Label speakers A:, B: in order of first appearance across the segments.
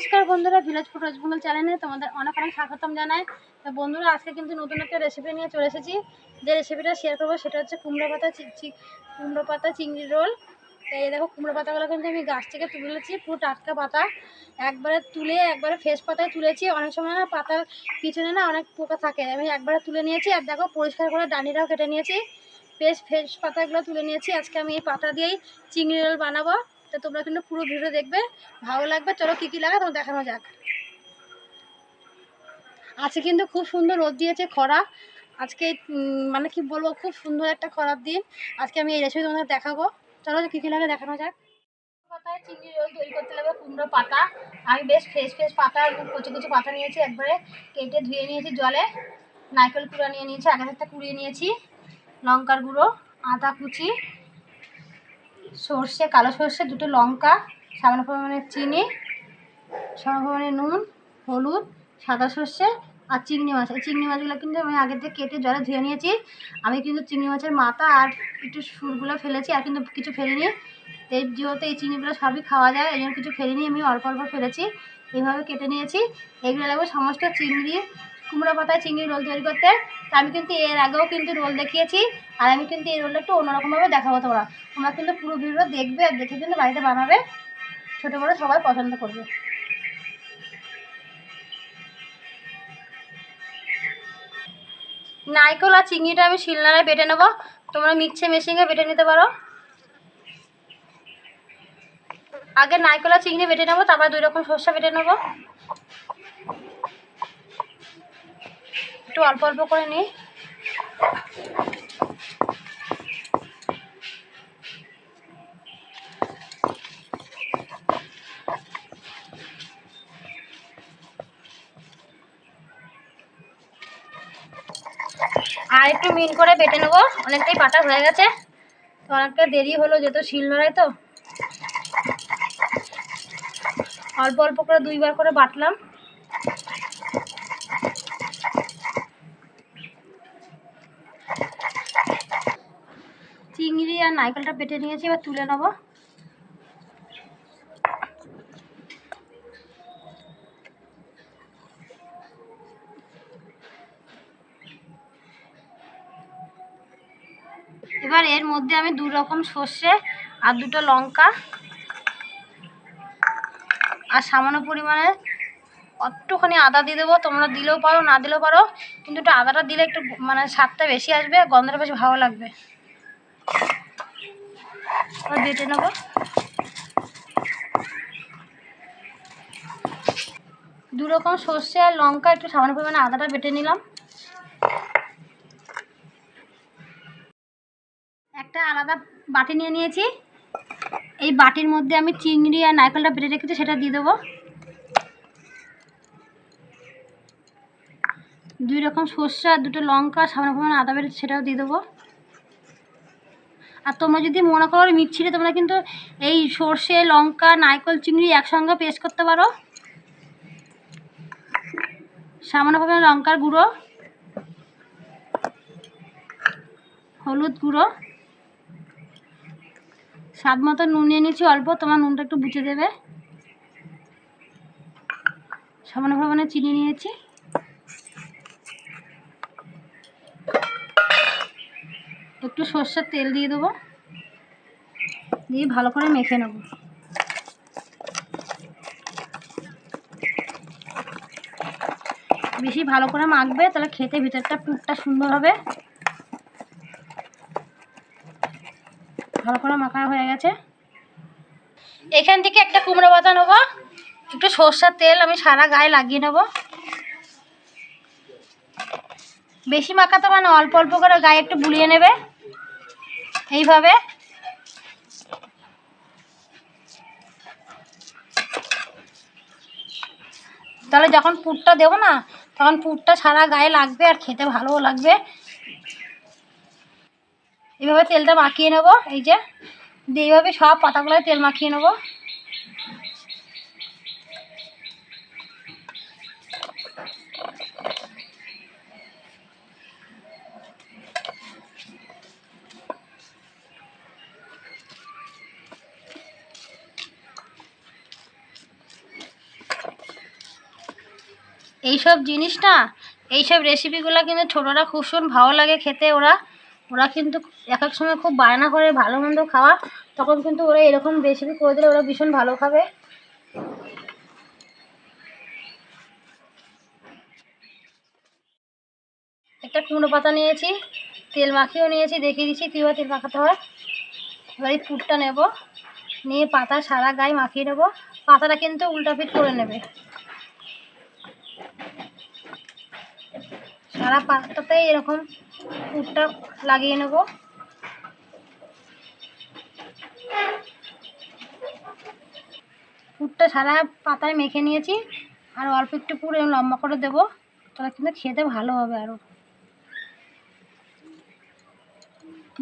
A: নমস্কার বন্ধুরা village food রসবঙ্গল চ্যানেলে তোমাদের অনেক অনেক স্বাগতম জানাই। তো বন্ধুরা, আজকে কিন্তু নতুন একটা রেসিপি নিয়ে চলে এসেছি। যে রেসিপিটা শেয়ার করব সেটা হচ্ছে কুমড়ো পাতা কুমড়ো পাতা চিংড়ি রোল তো এই দেখো, কুমড়ো পাতাগুলো কিন্তু আমি গাছ থেকে তুলেছি পুরো টাটকা পাতা। একবারে তুলে, একবারে ফ্রেশ পাতায় তুলেছি। অনেক সময় না পাতার পিছনে না অনেক পোকা থাকে। আমি একবারে তুলে নিয়েছি, আর দেখো, পরিষ্কার করে ডানিটাও কেটে নিয়েছি। ফ্রেশ ফ্রেশ পাতাগুলো তুলে নিয়েছি। আজকে আমি এই পাতা দিয়েই চিংড়ি রোল বানাবো। তো তোমরা কিন্তু পুরো ভিডিও দেখবে, ভালো লাগবে। চলো কী কী লাগে তোমার দেখানো যাক। আজকে কিন্তু খুব সুন্দর রোদ দিয়েছে খরা। আজকে মানে কি বলব, খুব সুন্দর একটা খরার দিন। আজকে আমি এই রেসিপি তোমাদের দেখাবো। চলো কী কী লাগে দেখানো যাক। পাতায় চিংড়ি রোল তৈরি করতে লাগবে, কুমড়ো পাতা। আমি বেশ ফ্রেশ ফ্রেশ পাতা কচি কচি পাতা নিয়েছি একবারে। কেটে ধুয়ে নিয়েছি জলে। নারকেল কুড়া নিয়ে নিয়েছি আগে একটা কুড়িয়ে নিয়েছি। লঙ্কার গুঁড়ো, আদা কুচি সর্ষে, কালো সর্ষে, দুটো লঙ্কা, সামান্য পরিমাণে চিনি, সামান্য পরিমাণে নুন, হলুদ, সাদা সর্ষে আর চিংড়ি মাছ। এই চিংড়ি মাছগুলো কিন্তু আমি আগে থেকে কেটে জলে ধুয়ে নিয়েছি। আমি কিন্তু চিংড়ি মাছের মাথা আর একটু সুরগুলো ফেলেছি আর কিন্তু কিছু ফেলিনি। এই যেহেতু এই চিংড়িগুলো সবই খাওয়া যায়, এই জন্য কিছু ফেলিনি, আমি অল্প অল্প ফেলেছি। এইভাবে কেটে নিয়েছি। এগুলো লাগবে সমস্ত চিংড়ি কুমড়ো পাতায় চিংড়ি রোল তৈরি করতে। তো আমি কিন্তু এর আগেও কিন্তু রোল দেখিয়েছি। আর আমি কিন্তু এই রোলটা একটু অন্যরকমভাবে দেখাবো তোমরা। তোমরা কিন্তু পুরো ভিডিও দেখবে আর দেখে কিন্তু বাড়িতে বানাবে। ছোটো বড়ো সবাই পছন্দ করবে। নারকেল আর চিংড়িটা আমি শিলনাড়ায় বেটে নেব। তোমরা মিক্সে মেশিনে বেটে নিতে পারো। আগে নারকেল আর চিংড়ি বেটে নেব, তারপর দুই রকম সর্ষে বেটে নেব। একটু অল্প অল্প করে নিই। আর একটু মিন করে বেটে নেব। অনেকটাই বাটা হয়ে গেছে। তো অনেকটা দেরি হলো যেহেতু শিল নোড়াই তো। অল্প অল্প করে দুইবার করে বাটলাম চিংড়ি আর নারকেলটা পেটে নিয়েছি, এবার তুলে নেব। এবার এর মধ্যে আমি দু রকম সর্ষে আর দুটো লঙ্কা আর সামান্য পরিমাণে একটুখানি আদা দিয়ে দেবো। তোমরা দিলেও পারো, না দিলেও পারো, কিন্তু একটু আদাটা দিলে একটু মানে স্বাদটা বেশি আসবে, গন্ধটা বেশ ভালো লাগবে। বেটে নেব। দু রকম সর্ষে আর লঙ্কা, একটু সামান্য পরিমাণে আদাটা বেটে নিলাম। একটা আলাদা বাটি নিয়ে নিয়েছি। এই বাটির মধ্যে আমি চিংড়ি আর নারকেলটা বেটে রেখেছি, সেটা দিয়ে দেবো। দুই রকম সর্ষে আর দুটো লঙ্কা, সামান্য পরিমাণে আদা বেটে, সেটাও দিয়ে দেবো। আর তোমরা যদি মনে করো মিক্সিতে তোমরা কিন্তু এই সর্ষে, লঙ্কা, নারকেল, চিংড়ি একসঙ্গে পেস্ট করতে পারো। সামান্য পরিমাণে লঙ্কার গুঁড়ো, হলুদ গুঁড়ো। স্বাদ মতো নুন নিয়ে নিয়েছি অল্প, তোমার নুনটা একটু বুঝে দেবে। সামান্য পরিমাণে চিনি নিয়েছি। একটু সর্ষের তেল দিয়ে দেবো। দিয়ে ভালো করে মেখে নেব। বেশি ভালো করে মাখবে, তাহলে খেতে ভিতরটা পুরটা সুন্দর হবে। ভালো করে মাখা হয়ে গেছে। এখান থেকে একটা কুমড়ো পাতা নেব। একটু সর্ষের তেল আমি সারা গায়ে লাগিয়ে নেব। বেশি মাখাতে মানে অল্প অল্প করে গায়ে একটু বুলিয়ে নেবে। এইভাবে। তাহলে যখন পুরটা দেবো না, তখন পুরটা সারা গায়ে লাগবে আর খেতে ভালোও লাগবে। এইভাবে তেলটা মাখিয়ে নেব, এই যে। দিয়ে এইভাবে সব পাতাগুলো তেল মাখিয়ে নেব। এইসব জিনিস না, এইসব রেসিপিগুলো কিন্তু ছোটরা খুব শুন ভালো লাগে খেতে। ওরা ওরা কিন্তু এক এক সময় খুব বায়না করে ভালো মন্দ খাওয়া, তখন কিন্তু ওরা এরকম রেসিপি করে দিলে ওরা ভীষণ ভালো খাবে। একটা কুমড়ো পাতা নিয়েছি, তেল মাখিয়েও নিয়েছি, দেখিয়ে দিচ্ছি কীভাবে তেল মাখাতে হয়। এবার এই পুরটা নেব, নিয়ে পাতা সারা গায়ে মাখিয়ে নেব, পাতাটা কিন্তু উল্টা পিট করে নেবে। সারা পাতাতে এরকম পুরটা লাগিয়ে নেব। পুরটা সারা পাতায় মেখে নিয়েছি, আর অল্প একটু পুরো লম্বা করে দেবো, তাহলে কিন্তু খেতে ভালো হবে আরও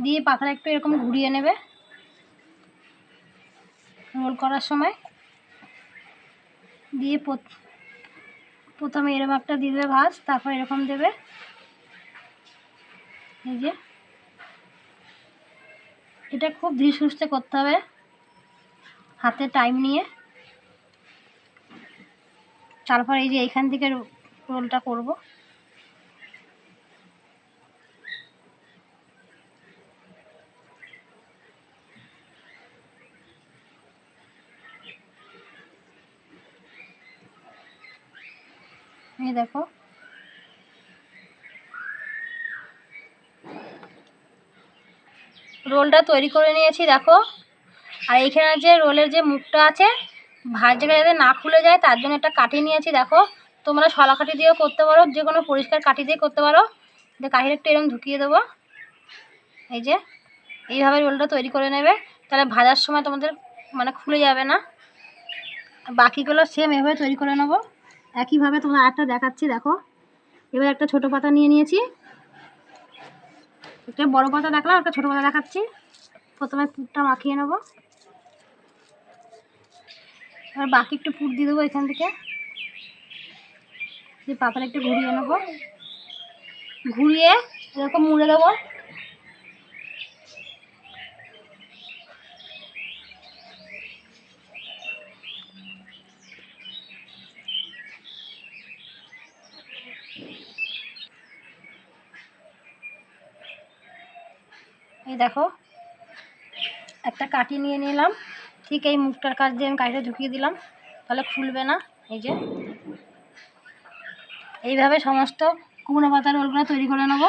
A: দিয়ে পাতাটা একটু এরকম ঘুরিয়ে নেবে রোল করার সময়। দিয়ে প্রথমে এরম একটা দিয়ে দেবে ভাজ, তারপর এরকম দেবে। এই যে। এটা খুব ধীর সুস্থে করতে হবে। হাতে টাইম নিয়ে। তারপর এই যে এইখান থেকে রোলটা করব। এই দেখো। রোলটা তৈরি করে নিয়েছি, দেখো। আর এইখানে যে রোলের যে মুখটা আছে ভাজাটা যাতে না খুলে যায়, তার জন্য একটা কাঠি নিয়েছি, দেখো। তোমরা শলা কাঠি দিয়েও করতে পারো, যে কোনো পরিষ্কার কাঠি দিয়ে করতে পারো। কাঠিটা একটু এরকম ঢুকিয়ে দেবো। এই যে, এইভাবে রোলটা তৈরি করে নেবে। তাহলে ভাজার সময় তোমাদের মানে খুলে যাবে না। বাকিগুলো সেম এভাবে তৈরি করে নেব। একইভাবে তোমরা আরেকটা দেখাচ্ছি, দেখো। এবার একটা ছোট পাতা নিয়ে নিয়েছি। একটা বড় পাতা দেখলাম, একটা ছোট পাতা দেখাচ্ছি। প্রথমে পুরটা মাখিয়ে নেব। এবার বাকি একটু পুর দিয়ে দেবো এখান থেকে। দিয়ে পাতাটা একটু ঘুরিয়ে নেব। ঘুরিয়ে এরকম মুড়ে দেবো এই দেখো, একটা কাটি নিয়ে নিলাম। ঠিক এই মুখটার কাছ দিয়ে আমি কাঠিটা ঢুকিয়ে দিলাম। তাহলে খুলবে না, এই যে। এইভাবে সমস্ত কুমড়ো পাতার রোলগুলো তৈরি করে নেব।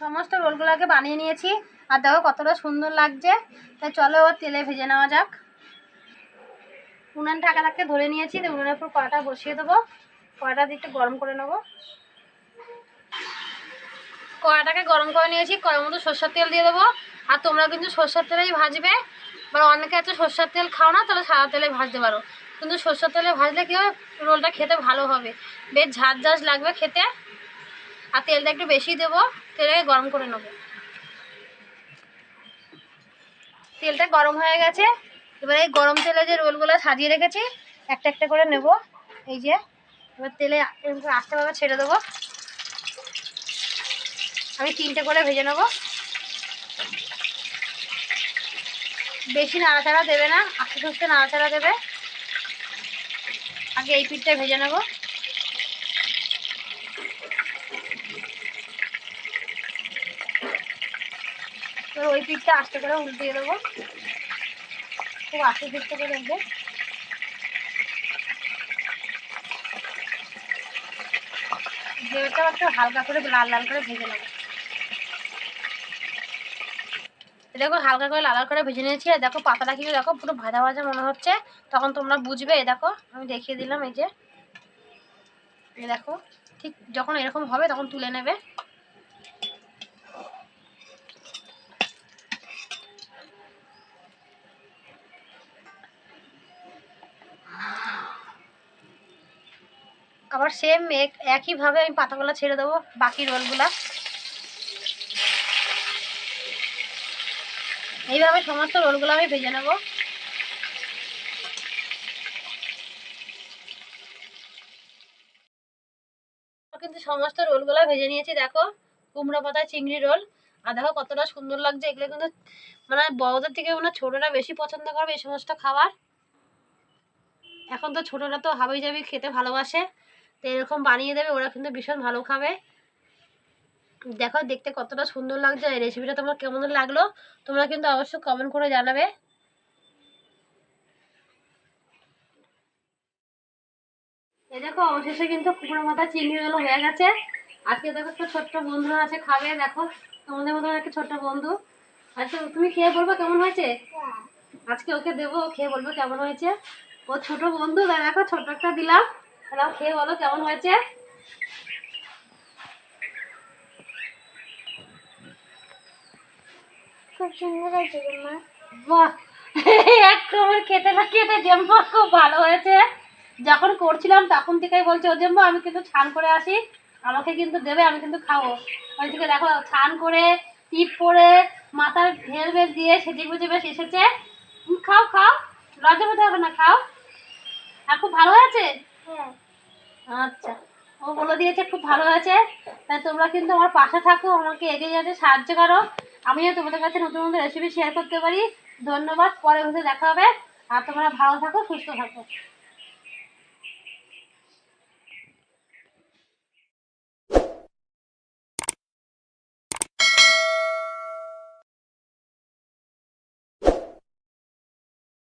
A: সমস্ত রোলগুলোকে বানিয়ে নিয়েছি। আর দেখো কতটা সুন্দর লাগছে। তাই চলো ওর তেলে ভেজে নেওয়া যাক। উনান ঢাকাটাকে ধরে নিয়েছি, তো উনানের উপর কড়াটা বসিয়ে দেবো। কড়াটা দিয়ে গরম করে নেব। কড়াটাকে গরম করে নিয়েছি, কড়ার মতো সর্ষের তেল দিয়ে দেবো। আর তোমরা কিন্তু সর্ষের তেলেই ভাজবে। বা অনেকে আছে সর্ষের তেল খাও না, তাহলে সাদা তেলে ভাজতে পারো। কিন্তু সর্ষের তেলে ভাজলে কী রোলটা খেতে ভালো হবে। বেশ ঝাঁঝ ঝাঁঝ লাগবে খেতে। আর তেলটা একটু বেশি দেবো তেলটাকে গরম করে নেব। তেলটা গরম হয়ে গেছে। এবার এই গরম তেলে যে রোলগুলো সাজিয়ে রেখেছি, একটা একটা করে নেব। এই যে, এবার তেলে আস্তেভাবে ছেড়ে দেবো। আমি তিনটে করে ভেজে নেব। বেশি নাড়াচাড়া দেবে না, আস্তে আস্তে নাড়াচাড়া দেবে। আগে এই পিঠটা ভেজে নেব। এবার ওই পিঠটা আস্তে করে উল্টিয়ে দেবো। খুব আস্তে আস্তে করে দেখবে যেটা একটু হালকা করে লাল লাল করে ভেজে নেব। দেখো হালকা করে লাল করে ভেজে নিয়েছি। আর দেখো পাতাটা কিন্তু দেখো পুরো ভাজা ভাজা মনে হচ্ছে। তখন তোমরা বুঝবে। দেখো, আমি দেখিয়ে দিলাম এই যে। এই দেখো, ঠিক যখন এরকম হবে তখন তুলে নেবে। আবার সেম এক, একইভাবে আমি পাতাগুলো ছেড়ে দেবো, বাকি রোলগুলা। এইভাবে সমস্ত রোলগুলো আমি ভেজে নেব। কিন্তু সমস্ত রোলগুলো ভেজে নিয়েছি, দেখো। কুমড়ো পাতা, চিংড়ি রোল। আর দেখো কতটা সুন্দর লাগছে, এগুলো কিন্তু মানে বড়দের থেকে মানে ছোটরা বেশি পছন্দ করবে এই সমস্ত খাবার। এখন তো ছোটরা তো হাবি জাবি খেতে ভালোবাসে। তো এরকম বানিয়ে দেবে ওরা কিন্তু ভীষণ ভালো খাবে। দেখো দেখতে কতটা সুন্দর লাগছে এই রেসিপিটা তোমার কেমন লাগল তোমরা কিন্তু অবশ্যই কমেন্ট করে জানাবে। এই দেখো অবশেষে কিন্তু কুকুরের মাথা চিংড়িগুলো হয়ে গেছে। আজকে দেখো একটা ছোট্ট বন্ধু আছে খাবে দেখো। তোমাদের মতো একটা ছোট্ট বন্ধু। আচ্ছা তুমি খেয়ে বলব কেমন হয়েছে? আজকে ওকে দেবো খেয়ে বলব কেমন হয়েছে। ও ছোট বন্ধু দেখো ছোট্ট একটা দিলাম। তাহলে খেয়ে বলো কেমন হয়েছে?
B: খুব সুন্দর হয়েছে
A: বাহ! একটু আমার খেতে না খেতে জেম্মা খুব ভালো হয়েছে। যখন করছিলাম তখন থেকেই বলছে ও জেম্মা আমি কিন্তু ছান করে আসি। আমাকে কিন্তু দেবে আমি কিন্তু খাব। ওই থেকে দেখো ছান করে টিপ করে মাথার ভেল দিয়ে সেজে গুজে বেশ এসেছে। খাও খাও। লজ্জা হবে না খাও। আর খুব ভালো হয়েছে?
B: হ্যাঁ
A: আচ্ছা। ও বলে দিয়েছে, খুব ভালো আছে তাই তোমরা কিন্তু আমার পাশে থাকো, আমাকে এগিয়ে যেতে সাহায্য করো। আমিও তোমাদের কাছে নতুন নতুন রেসিপি শেয়ার করতে পারি। ধন্যবাদ, পরে বসে দেখা হবে। আর তোমরা ভালো থাকো, সুস্থ থাকো।